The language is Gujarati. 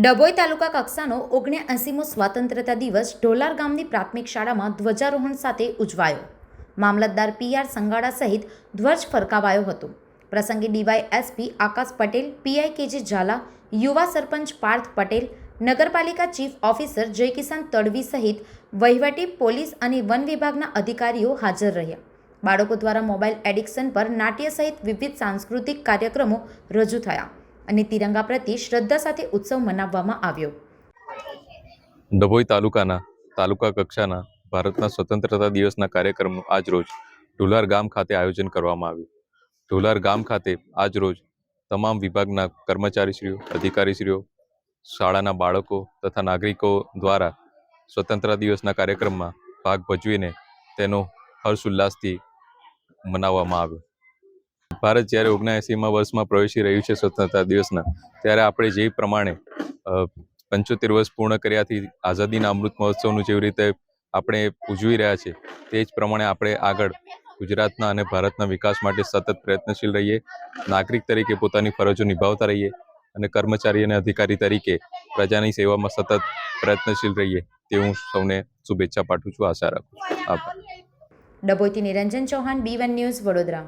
ડભોઈ તાલુકા કક્ષાનો ઓગણ્યાએંસીમો સ્વતંત્રતા દિવસ ઢોલાર ગામની પ્રાથમિક શાળામાં ધ્વજારોહણ સાથે ઉજવાયો. મામલતદાર પીઆર સંગાડા સહિત ધ્વજ ફરકાવાયો હતો. પ્રસંગે DY SP Akash Patel, PI KG Zala, યુવા સરપંચ પાર્થ પટેલ, નગરપાલિકા ચીફ ઓફિસર જયકિસાન તડવી સહિત વહીવટી, પોલીસ અને વન વિભાગના અધિકારીઓ હાજર રહ્યા. બાળકો દ્વારા મોબાઈલ એડિક્શન પર નાટ્ય સહિત વિવિધ સાંસ્કૃતિક કાર્યક્રમો રજૂ થયા. અને તિરંગા પ્રત્યે શ્રદ્ધા સાથે ઉત્સવ મનાવવામાં આવ્યો. ડભોઈ તાલુકાના, તાલુકા કક્ષાના, ભારતના સ્વતંત્રતા દિવસના કાર્યક્રમનું આજરોજ ઢોલાર ગામ ખાતે આયોજન કરવામાં આવ્યું. ઢોલાર ગામ ખાતે આજરોજ તમામ વિભાગના કર્મચારીશ્રીઓ, અધિકારીશ્રીઓ, શાળાના બાળકો તથા નાગરિકો દ્વારા સ્વતંત્રતા દિવસના કાર્યક્રમમાં ભાગ ભજવીને તેનો હર્ષ ઉલ્લાસથી મનાવવામાં આવ્યો. ભારત જ્યારે ઓગણએંસીમાં વર્ષમાં પ્રવેશી રહ્યું છે સ્વતંત્રતા દિવસના, ત્યારે આપણે જે પ્રમાણે પંચોતેર વર્ષ પૂર્ણ કર્યાથી આઝાદીના અમૃત મહોત્સવનું જેવી રીતે આપણે ઉજવી રહ્યા છે, તે જ પ્રમાણે આપણે આગળ ગુજરાતના અને ભારતના વિકાસ માટે સતત પ્રયત્નશીલ રહીએ, નાગરિક તરીકે પોતાની ફરજો નિભાવતા રહીએ અને કર્મચારી અને અધિકારી તરીકે પ્રજાની સેવામાં સતત પ્રયત્નશીલ રહીએ, તે હું સૌને શુભેચ્છા પાઠવું છું, આશા રાખું છું. આભાર. ડભોઈથી Niranjan Chauhan, B one news, Vadodara.